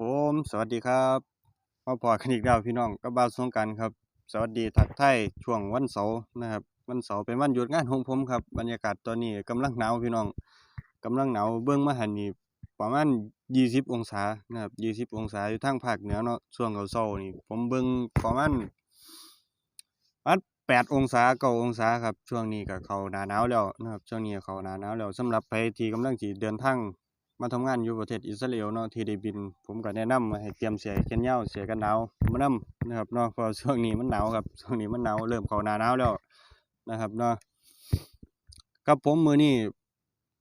ผมสวัสดีครับมาพอกันอีกแล้วพี่น้องกับบาสงกรารครับ สวัสดีทักทายช่วงวันเสาร์นะครับ วันเสาร์เป็นวันหยุดงานของผมครับบรรยากาศตอนนี้กำลังหนาวพี่น้องกำลังหนาวเบื้องมาหันนี่ประมาณยี่สิบองศานะครับยี่สิบองศาอยู่ทางภาคเหนือเนาะช่วงเช้านี่ผมเบิ่งประมาณประมาณแปดองศาเก้าองศาครับช่วงนี้ก็เขาหนาหนาวแล้วนะครับช่วงนี้เขาหนาหนาวแล้วสำหรับใครที่กำลังสิเดินทาง มาทำงานอยู่ประเทศอิสราเอลเนาะที่ได้บิน ผมก็แนะนำว่าให้เตรียมเสื้อแขนยาวเสื้อกันหนาวมานํนะครับเนาะเพราะช่วงนี้มันหนาวครับช่วงนี้มันหนาวเริ่มเข้าหน้าหนาวแล้วนะครับเนาะครับผมมือนี้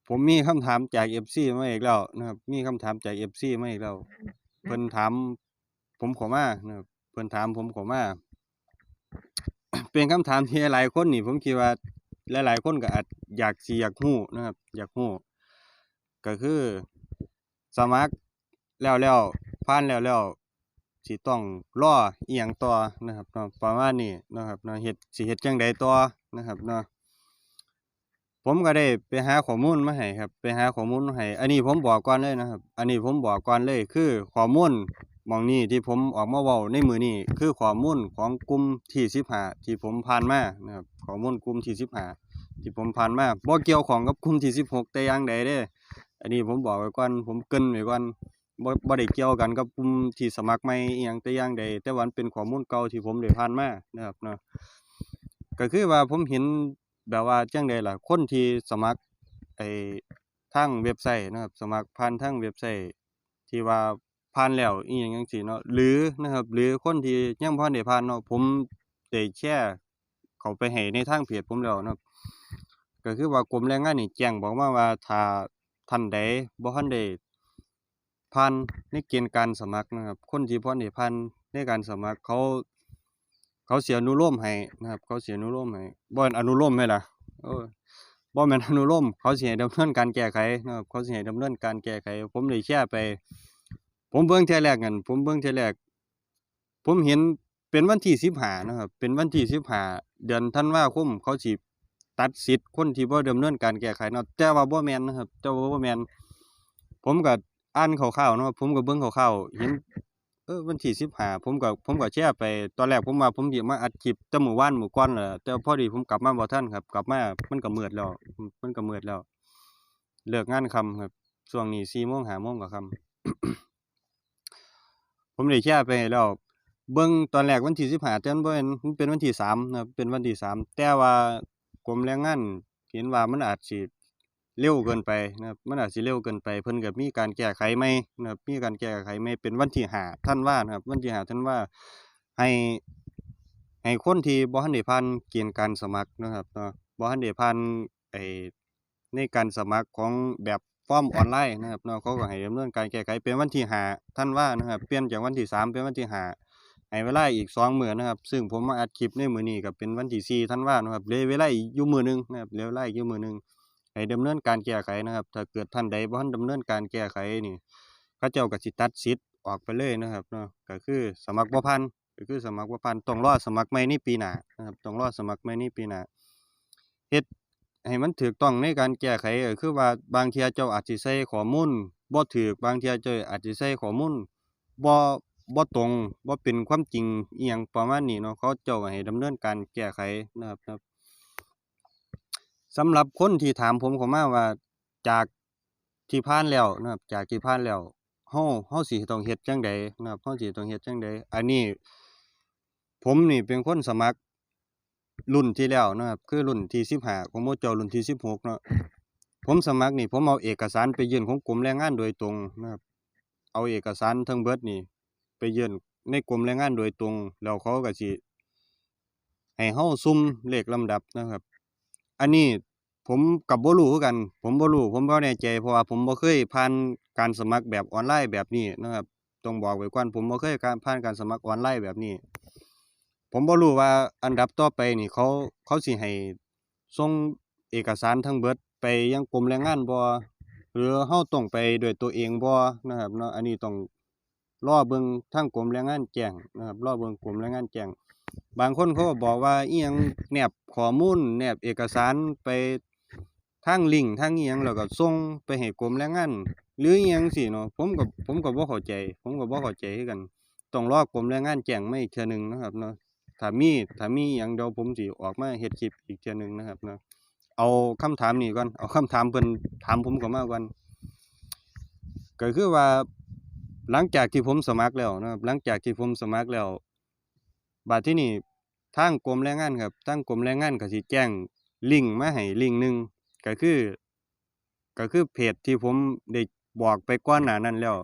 ผมมีคำถามจาก FC มาอีกแล้วนะครับ มีคำถามจาก FC มาอีกแล้วเพิ่นถามผมข้ามานะครับเพิ่นถามผมข้ามาเป็นคำถามที่หลายคนนี่ ผมคิดว่าหลาย ๆ คนก็อาจอยากสิอยากรู้นะครับ อยากรู้ ก็คือ สมัครแล้วแล้วผ่านแล้วแล้วสิต้องรอเอิหยังต่อนะครับเนาะประมาณนี้นะครับเนาะเฮ็ดสิเฮ็ดจังใดต่อนะครับเนาะผมก็ได้ไปหาข้อมูลมาให้ครับ ไปหาข้อมูลมาให้อันนี้ผมบอกก่อนเลยนะครับ อันนี้ผมบอกก่อนเลยคือข้อมูลมองนี้ที่ผมออกมาเว้าในมือนี้คือข้อมูลของกลุ่มที่15ที่ผมผ่านมานะครับข้อมูลกลุ่มที่15ที่ผมผ่านมาบ่เกี่ยวของกับกลุ่มที่16แต่อย่างใดเด้ อันนี้ผมบอกไว้ก่อนผมเกินไว้ก่อนบ่บ่ได้เกี่ยวกันกับกลุ่มที่สมัครใหม่อิหยังแต่อย่างใดแต่วันเป็นข้อมูลเก่าที่ผมได้ผ่านมานะครับเนาะก็คือว่าผมเห็นแบบว่าจังใดล่ะ คนที่สมัครไอ้ทางเว็บไซต์นะครับ สมัครผ่านทางเว็บไซต์ที่ว่าผ่านแล้วอิหยังจังซี่เนาะหรือนะครับ หรือคนที่ยังบ่ได้ผ่านเนาะผมได้แชร์เขาไปให้ในทางเพจผมแล้วนะครับก็คือว่ากรมแรงงานนี่แจ้งบอกมาว่าถ้า ท่านใดบ่ทันได้ผ่านในเกณฑ์การสมัครนะครับ คนที่บ่ทันได้ผ่านในการสมัครเขา เขาเสิอนุโลมให้นะครับ เขาเสิอนุโลมให้บ่แม่นอนุโลมแม่นล่ะเออบ่แม่นอนุโลมเขาเสิให้ดำเนินการแก้ไขนะครับเขาเสิให้ดำเนินการแก้ไข ผมได้แชร์ไป ผมเบิ่งเทื่แรกนั่นผมเบิ่งเทื่แรก ผมเห็นเป็นวันที่15นะครับ เป็นวันที่15เดือนธันวาคมเขาสิ ตัดสิทธิ์คนที่บ่ดำเนินการแก้ไขเนาะแต่ว่าบ่แมนนะครับแต่ว่าบ่แมนผมก็อ่านคร่าวๆเนาะผมก็เบิ่งคร่าวๆเห็นเออวันที่15ผมก็ผมก็แชร์ไปตอนแรกผมว่าผมสิมาอัดคลิปแต่มื้อวานมื้อก่อนแหละแต่พอดีผมกลับมาบ่ทันครับ กลับมามันก็มืดแล้ว มันก็มืดแล้ว เลิกงานค่ำครับช่วงนี้4โมง5โมงก็ค่ำผมได้แชร์ไปแล้วเบิ่งตอนแรกวันที่15แต่มันบ่แมนมันเป็นวันที่3นะครับเป็นวันที่3แต่ว่า กรมแรงงานเห็นว่ามันอาจสิเร็วเกินไปนะครับมันอาจสิเร็วเกินไปเพิ่นก็มีการแก้ไขใหมนะครับมีการแก้ไขใหมเป็นวันที่5ธันว่านะครับ วันที่5ธันว่าให้ให้คนที่บ่ทันได้ผ่านเกณฑ์การสมัครนะครับเนาะบ่ทันได้ผ่านไอในการสมัครของแบบฟอร์มออนไลน์นะครับเนาะเขาก็ให้ดำเนินการแก้ไขเป็นวันที่5ธันว่านะครับเปลี่ยนจากวันที่3เป็นวันที่5 ให้เวลาอีก2มื้อนะครับ ซึ่งผมมาอัดคลิปในมือนี้ก็เป็นวันที่4ธันว่านะครับเหลือเวลาอีกอยู่มือหนึงนะครับเหลือเวลาอีกยู่มือหนึงให้ดำเนินการแก้ไขนะครับ ถ้าเกิดท่านใดบ่ทันดำเนินการแก้ไขนี่เขาเจ้าก็สิตัดสิทธิ์ออกไปเลยนะครับเนาะก็คือสมัครบ่ผ่านก็คือสมัครบ่ผ่านต้องรอสมัครใหม่ในปีหน้านะครับต้องรอสมัครใหม่ในปีหน้าเฮ็ดให้มันถูกต้องในการแก้ไขก็คือว่าบางเทียเจ้าอาจสิใส่ข้อมูลบ่ถูกบางเทียเจ้าอาจสิใส่ข้อมูลบ่ บ่ตรงบ่เป็นความจริงอิหยังประมาณนี้เนาะเขาเจ้าก็ให้ดำเนินการแก้ไขนะครับครับสำหรับคนที่ถามผมเข้ามาว่าจากที่ผ่านแล้วนะครับ จากที่ผ่านแล้วเราเราสิต้องเฮ็ดจังใดนะครับเราสิต้องเฮ็ดจังใดอันนี้ ผมนี่เป็นคนสมัครรุ่นที่แล้วนะครับ คือรุ่นที่15ของหมู่เจ้ารุ่นที่16เนาะผมสมัครนี่ผมเอาเอกสารไปยื่นของกรมแรงงานโดยตรงนะครับ เอาเอกสารทั้งเบิดนี่ ไปเยื่นในกรมแรงงานโดยตรงแล้วเขาก็สิให้เราสุ่มเลขลำดับนะครับ อันนี้ผมก็บ่รู้คือกัน ผมบ่รู้ผมบ่แน่ใจเพราะว่าผมบ่เคยผ่านการสมัครแบบออนไลน์แบบนี้นะครับต้องบอกไว้ก่อนผมบ่เคยการผ่านการสมัครออนไลน์แบบนี้ ผมบ่รู้ว่าอันดับต่อไปนี่เขาเขาสิให้ส่งเอกสารทั้งเบิดไปยังกรมแรงงานบ่หรือเราต้องไปด้วยตัวเองบ่นะครับเนาะอันนี้ต้อง รอเบิงทางกรมแรงงานแจ้งนะครับรอเบิงกรมแรงงานแจ้งบางคนเขาก็บอกว่าเอิหยังแนบข้อมูลแนบเอกสารไปทางลิงทางอิหยังแล้วก็ส่งไปให้กรมแรงงานหรืออิหยังจั่เนาะผมก็ผมก็บ่เข้าใจ ผมก็บ่เข้าใจกันต้องรอกรมแรงงานแจ้งมาอีกเทื่อนึงนะครับเนาะถ้ามีถ้ามีอิหยังเดียวผมสิออกมาเฮ็ดคลิปอีกเทื่อนึงนะครับเนาะเอาคำถามนี้ก่อนเอาคำถามเพิ่นถามผมเข้ามาก่อนก็คือว่า หลังจากที่ผมสมัครแล้วนะครับ หลังจากที่ผมสมัครแล้วบัดที่นี้ทางกรมแรงงานครับทางกรมแรงงานก็สิแจ้งลิงก์มาให้ลิงก์หนึ่งก็คือ ก็คือเพจที่ผมได้บอกไปก่อนหนานั้นแล้ว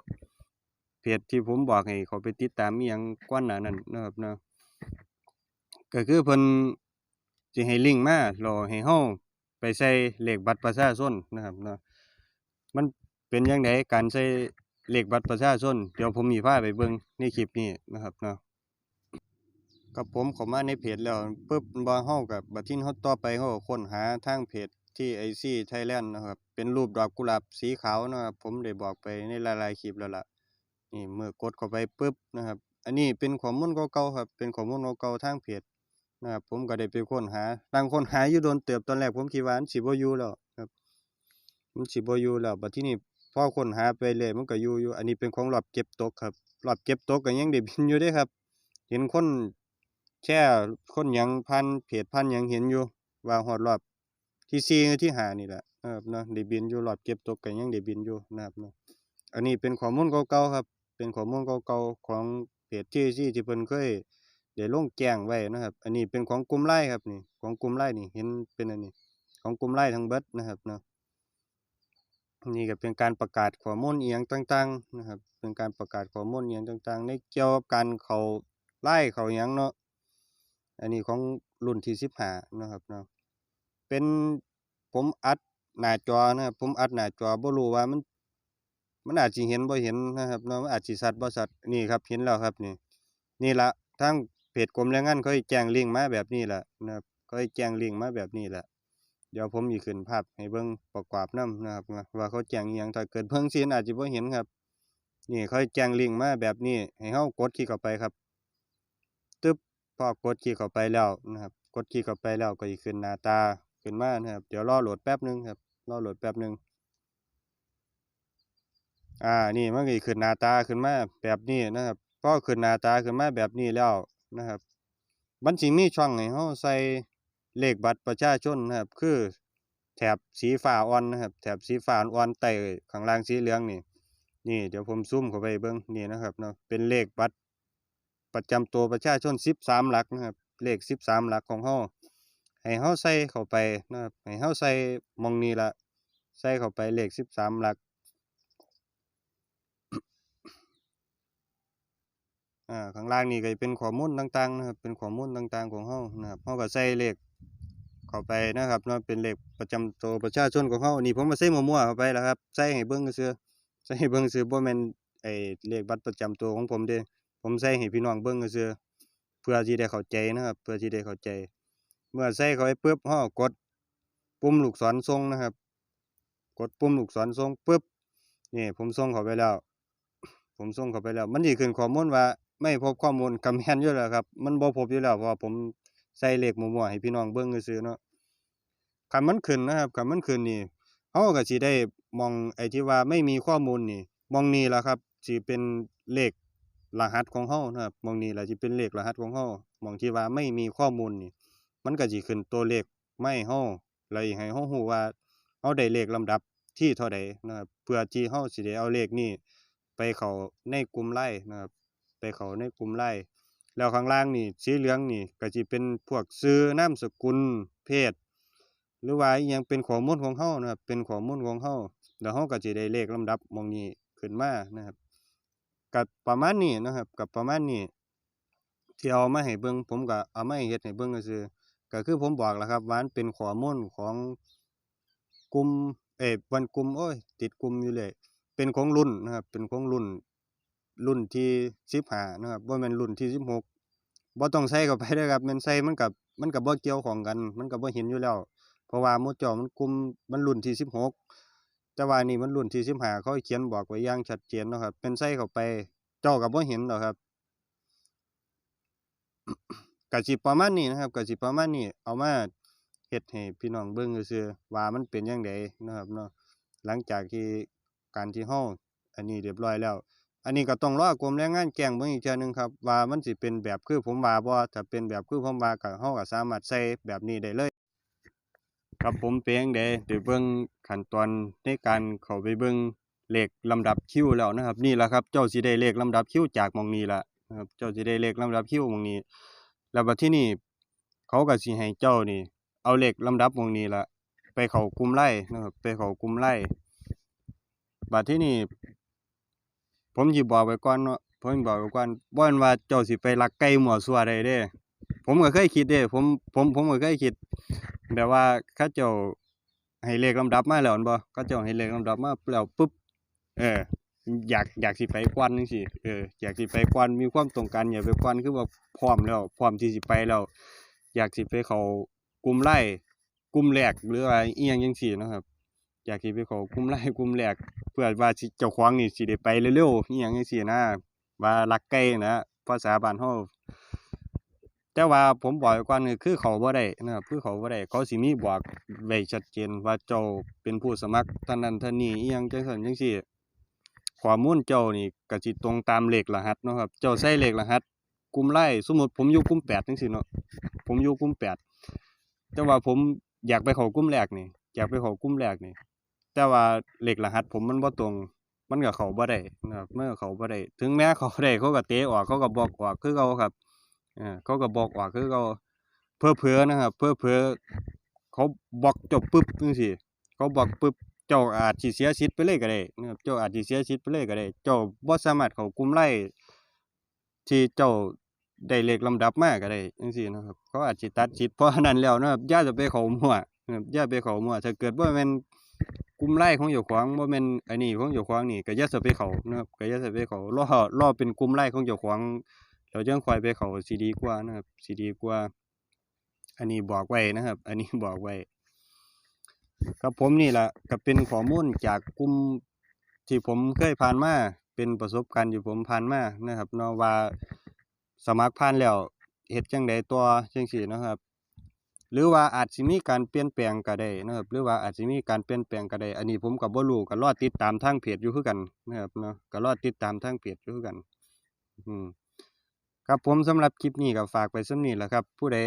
เพจที่ผมบอกให้เขาไปติดตามอิหยังก่อนหนานั้นนะครับนะก็คือเพิ่นสิให้ลิงก์มาแล้วให้เราไปใส่เลขบัตรประชาชนนะครับนะมันเป็นจั่งใดการใส่ เลขบัตรประชาชนเดี๋ยวผมสิพาไปเบิ่งในคลิปนี้นะครับเนาะกับผมเข้ามาในเพจแล้วปึ๊บบ่เราก็บัดทีนี้เราต่อไปเราค้นหาทางเพจ TIC Thailand นด์นะครับ เป็นรูปดอกกุหลาบสีขาวนะครับ ผมได้บอกไปในหลายๆคลิปแล้วล่ะนี่เมื่อกดเข้าไปปึ๊บนะครับ อันนี้เป็นข้อมูลเก่าๆครับ เป็นข้อมูลเก่าๆทางเพจนะครับผมก็ได้ไปค้นหาตั้งค้นหาอยู่โดนเติบตอนแรกผมคิดว่ามันสิบ่อยู่แล้วครับมันสิบ่อยู่แล้วบัดที่นี้พ อค้นหาไปเรื่อยมันก็อยู่อยู่ อันนี้เป็นของรอบเก็บตกครับรอบเก็บตกก็ยังได้บินอยู่เดะครับ เห็นคนแชร์คนยังผ่านเพจผ่านยังเห็นอยู่ ว่าฮอดรอบที่4หรือที่5นี่แหละนะครับเนาะได้บินอยู่รอบเก็บตกก็ยังได้บินอยู่นะครับเนาะอันนี้เป็นข้อมูลเก่าๆครับ เป็นข้อมูลเก่าๆของเพจ TIC ที่เพิ่นเคยได้ลงแจ้งไว้นะครับ อันนี้เป็นของกลุ่ม LINE ครับนี่ ของกลุ่ม LINE นี่เห็นเป็นอันนี้ ของกลุ่ม LINE ทั้งเบิดนะครับเนาะ นี่ก็เป็นการประกาศข้อมูลเอิหยังต่างๆนะครับ เป็นการประกาศข้อมูลเอิหยังต่างๆ ในเกี่ยวกับการเขา LINE เขายังเนาะ อันนี้ของรุ่นที่15นะครับเนาะ เป็นผมอัดหน้าจอนะครับ ผมอัดหน้าจอบ่รู้ว่ามันมันอาจสิเห็นบ่เห็นนะครับเนาะมันอาจจะสิชัดบ่ชัดนี่ครับเห็นแล้วครับนี่ นี่ละทางเพจกรมแรงงานเขาแจ้งลิงก์มาแบบนี้ล่ะนะครับเขาแจ้งลิงก์มาแบบนี้ล่ะ เดี๋ยวผมสิขึ้นภาพให้เบิ่งประกอบน้ำนะครับว่าเขาแจ้งอิหยังถ้าเกิดเบิ่งจั่งซี้มันอาจสิบ่เห็นครับ นี่เขาแจ้งลิงก์มาแบบนี้ให้เรากดคลิกเข้าไปครับตึ๊บพอกดคลิกเข้าไปแล้วนะครับ กดคลิกเข้าไปแล้วก็สิขึ้นหน้าตาขึ้นมานะครับ เดี๋ยวรอโหลดแป๊บนึงครับรอโหลดแป๊บนึงอ่านี่มันก็สิขึ้นหน้าตาขึ้นมาแบบนี้นะครับพอขึ้นหน้าตาขึ้นมาแบบนี้แล้วนะครับมันสิมีช่องให้เราใส่ เลขบัตรประชาชนนะครับ คือแถบสีฟ้าอ่อนนะครับ แถบสีฟ้าอ่อนใต้ข้างล่างสีเหลืองนี่นี่เดี๋ยวผมซูมเข้าไปเบิ่งนี่นะครับเนาะเป็นเลขบัตรประจำตัวประชาชน13หลักนะครับ เลข13หลักของเราให้เราใส่เข้าไปนะครับให้เราใส่มองนี้ละใส่เข้าไปเลข13หลักอ่าข้างล่างนี่ก็เป็นข้อมูลต่างๆนะครับเป็นข้อมูลต่างๆของเรานะครับเราก็ใส่เลข เข้าไปนะครับเนาะเป็นเลขประจำตัวประชาชนของเรานี่ผมก็ใส่มั่วๆเข้าไปแล้วครับใส่ให้เบิ่งซื่อใส่ให้เบิ่งซื่อบ่แม่นไอ้เลขบัตรประจำตัวของผมเดะผมใส่ให้พี่น้องเบิ่งซื่อเพื่อสิได้เข้าใจนะครับ เพื่อสิได้เข้าใจ เมื่อใส่เข้าไปปึ๊บเราก็กด ปุ่มลูกศรส่งนะครับ กดปุ่มลูกศรส่งปึ๊บนี่ผมส่งเข้าไปแล้ว ผมส่งเข้าไปแล้ว มันสิขึ้นข้อมูลว่า ไม่พบข้อมูลก็แมนอยู่แล้วครับ มันบ่พบอยู่แล้วเพราะผมใส่เหลขมั่วๆให้พี่น้องเบิ่งซื่อเนาะ คันมันขึ้นนะครับคันมันขึ้นนี่เราก็สิได้มองไอ้ที่ว่าไม่มีข้อมูลนี่ มองนี้ล่ะครับสิเป็นเลขรหัสของเรานะครับ มองนี้ล่ะสิเป็นเลขรหัสของเรามองที่ว่าไม่มีข้อมูลนี่ มันก็สิขึ้นตัวเลขไมาให้เราแล้วอีกให้เรารู้ว่าเราได้เลขลำดับที่เท่าใดนะครับเพื่อที่เราสิได้เอาเลขนี้ไปเขาในกลุ่ม LINE นะครับไปเขาในกลุ่ม LINE แล้วข้างล่างนี่สีเหลืองนี่ก็สิเป็นพวกชื่อนามสกุลเพศ หรือว่าอยังเป็นข้อมูลของเรานะครับ เป็นข้อมูลของเราแล้วเราก็สิได้เลขลำดับมองนี้ขึ้นมานะครับก็ประมาณนี้นะครับก็ประมาณนี้ที่เอามาให้เบิ่งผมก็เอามาให้เฮ็ดให้เบิ่งซื่อก็คือผมบอกแหละครับว่ามันเป็นข้อมูลของกลุ่มเอ๊ยบ่แม่นกลุ่มโอ๊ยติดกลุ่มอยู่เรื่อยเป็นของรุ่นนะครับ เป็นของรุ่นรุ่นที่15นะครับบ่แม่นรุ่นที่16บ่ต้องใส่เข้าไปเด้ครับม่นใส่มันก็มันก็บ่เกี่ยวของกัน มันก็บ่เห็นอยู่แล้ว เพราะว่ามู่เจ้ามันกลุ่มมันรุ่นที่16แต่ว่านี่มันรุ่นที่15เขาเขียนบอกไว้อย่างชัดเจนนะครับแม่นใส่เข้าไปเจ้าก็บ่เห็นดอครับก็สิประมาณนี้นะครับก็สิประมาณนี้เอามาเฮ็ดให้พี่น้องเบิ่งซื่อว่ามันเป็นจั่งใดนะครับเนาะหลังจากที่การที่เฮาอันนี้เรียบร้อยแล้ว อันนี้ก็ต้องรอกรมแรงงานแจ้งเบิ่งอีกเทื่อหนึงครับว่ามันสิเป็นแบบคือผมว่าบ่ถ้าเป็นแบบคือผมว่าก็เฮาก็สามารถใส่แบบนี้ได้เลย ครับผมเป็นจั่งใดได้เบิ่งขั้นตอนในการเข้าไปเบิ่งเลขลำดับคิวแล้วนะครับ นี่แหละครับ เจ้าสิได้เลขลำดับคิวจากมองนี้ล่ะนะครับ เจ้าสิได้เลขลำดับคิวมองนี้ แล้วบัดที่นี้เขาก็สิให้เจ้านี่ เอาเลขลำดับมองนี้ล่ะไปเข้ากลุ่มไลน์นะครับ ไปเข้ากลุ่มไลน์บัดที่นี้ผมสิบอกไว้ก่อนเนาะผมบอกไว้ก่อนบ่นว่าเจ้าสิไปลักไก่มั่วซั่วได้เด้ ผมก็เคยคิดเด้ ผมผมผมก็เคยคิด แบบว่าเขาเจ้าให้เลขลำดับมาแล้วแม่นบ่เขาเจ้าให้เลขลำดับมาแล้วปึ๊บเอออยากอยากสิไปกวนจังซี้เอออยากสิไปกวนมีความต้องการอยากไปกวนคือว่าพร้อมแล้วพร้อมที่สิไปแล้วอยากสิไปเข้ากลุ่มไลน์กลุ่มแรกหรือว่าอิหยังจังซี้เนาะครับ อยากสิไปเข้ากลุ่มไลน์กลุ่มแรกเพื่อว่าสิเจ้าของนี่สิได้ไปเร็วๆอิหยังจังซี้นะว่าลักไก่นะภาษาบ้านเฮา แต่ว่าผมบอกไว้ก่อนคือเขาบ่ได้นะครับคือเขาบ่ได้เขาสิมีบอกไว้ชัดเจนว่าเจ้าเป็นผู้สมัครท่านนั้นท่านนี้อิหยังจังซั่นจังซี้ข้อมูลเจ้านี่ก็สิตรงตามเลขรหัสเนาะครับ เจ้าใส่เลขรหัสกลุ่มไลน์สมมติผมอยู่กลุ่ม8จังซี่เนาะผมอยู่กลุ่ม8แต่ว่าผมอยากไปเข้ากลุ่มแรกนี่อยากไปเข้ากลุ่มแรกนี่แต่ว่าเลขรหัสผมมันบ่ตรงมันก็เข้าบ่ได้นะครับมันก็เข้าบ่ได้ถึงแม้เขาได้เขาก็เตะออกเขาก็บอกออกคือเก่าครับ เขาก็บอกออกคือเก่าเผลอๆนะครับเผลอๆเขาบอกจ้าปึ๊บจังซี่เขาบอกปึ๊บเจ้าอาจสิเสียสิทธิ์ไปเลยก็ได้นะครับเจ้าอาจสิเสียสิทธิ์ไปเลยก็ได้ เจ้าบ่สามารถเขากลุ่มไลน์ที่เจ้าได้เลขลำดับมาก็ได้จังซี่เนะครับ เขาอาจสิตัดสิทธิ์เพราะนั้นแล้วนะครับย่าจะไปเขามั่วนะครับย่าไปเขามั่วถ้าเกิดบ่แม่นกลุ่มไลน์ของเจ้าของบ่แม่นอันนี้ของเจ้าของนี่ก็ย่าสิไปเขานะครับก็ย่าสิไปเข้ารอรอเป็นกลุ่มไลน์ของเจ้าของ แล้วจั่งค่อยไปเขาสิดีกว่านะครับสิดีกว่า อันนี้บอกไว้นะครับ อันนี้บอกไว้ครับผมนี่แหละก็เป็นข้อมูลจากกลุ่มที่ผมเคยผ่านมาเป็นประสบการณ์ที่ผมผ่านมานะครับเนาะว่าสมัครผ่านแล้วเฮ็ดจังใดต่อจังซี้เนะครับ หรือว่าอาจสิมีการเปลี่ยนแปลงก็ได้นะครับ หรือว่าอาจสิมีการเปลี่ยนแปลงก็ได้อันนี้ผมก็บ่รู้ก็รอดติดตามทางเพจอยู่คือกันนะครับเนาะก็รอติดตามทางเพจอยู่คือกัน อืม ครับผมสำหรับคลิปนี้ก็ฝากไว้ส่ำนี้แหละครับ ผู้ใด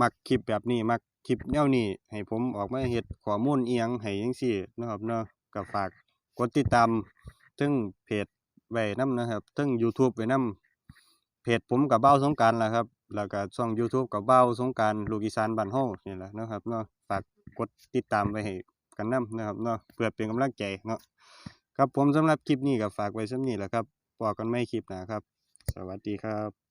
มักคลิปแบบนี้มักคลิปแนวนี้ ให้ผมออกมาเฮ็ดข้อมูลอิหยังให้จังซี้เนะครับเนาะก็ฝากกดติดตามเทิงเพจไว้น้ำนะครับเทิงยูทูบไว้น้ำเพจผมก็เบ้าสงกานต์ล่ะครับ แล้วก็ช่องยูทูบก็เบ้าสงกานต์ลูกอีสานบ้านเฮานี่แหละนะครับเนาะฝากกดติดตามไว้ให้กันน้ำนะครับเนาะเพื่อเป็นกำลังใจเนาะครับผมสำหรับคลิปนี้ก็ฝากไว้ส่ำนี้แหละครับพบกันใหม่คลิปน้าครับ สวัสดีครับ